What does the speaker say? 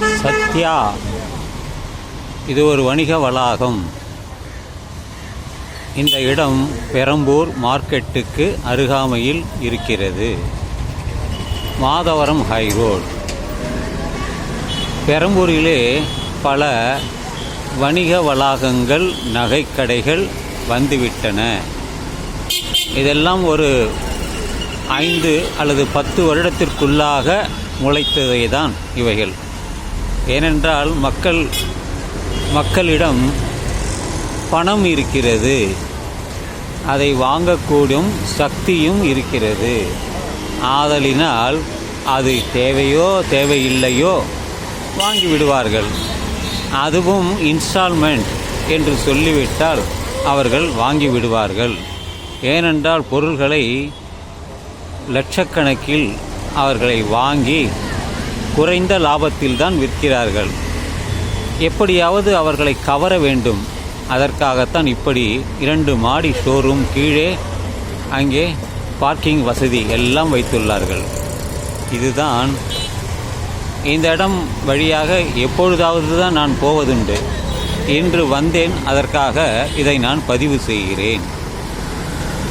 சத்யா இது ஒரு வணிக வளாகம். இந்த இடம் பெரம்பூர் மார்க்கெட்டுக்கு அருகாமையில் இருக்கிறது. மாதவரம் ஹைரோடு. பெரம்பூரிலே பல வணிக வளாகங்கள் நகைக்கடைகள் வந்துவிட்டன. இதெல்லாம் ஒரு ஐந்து அல்லது பத்து வருடத்திற்குள்ளாக முளைத்ததை தான் இவைகள். ஏனென்றால் மக்கள் மக்களிடம் பணம் இருக்கிறது. அதை வாங்கக்கூடும் சக்தியும் இருக்கிறது. ஆதலினால் அது தேவையோ தேவையில்லையோ வாங்கி விடுவார்கள் அதுவும் இன்ஸ்டால்மெண்ட் என்று சொல்லிவிட்டால் அவர்கள் வாங்கி விடுவார்கள் ஏனென்றால் பொருள்களை லட்சக்கணக்கில் அவர்களை வாங்கி குறைந்த லாபத்தில் தான் விற்கிறார்கள். எப்படியாவது அவர்களை கவர வேண்டும். அதற்காகத்தான் இப்படி இரண்டு மாடி ஷோரூம் கீழே அங்கே பார்க்கிங் வசதி எல்லாம் வைத்துள்ளார்கள். இதுதான் இந்த இடம் வழியாக எப்பொழுதாவது தான் நான் போவதுண்டு. இன்று வந்தேன் அதற்காக இதை நான் பதிவு செய்கிறேன்.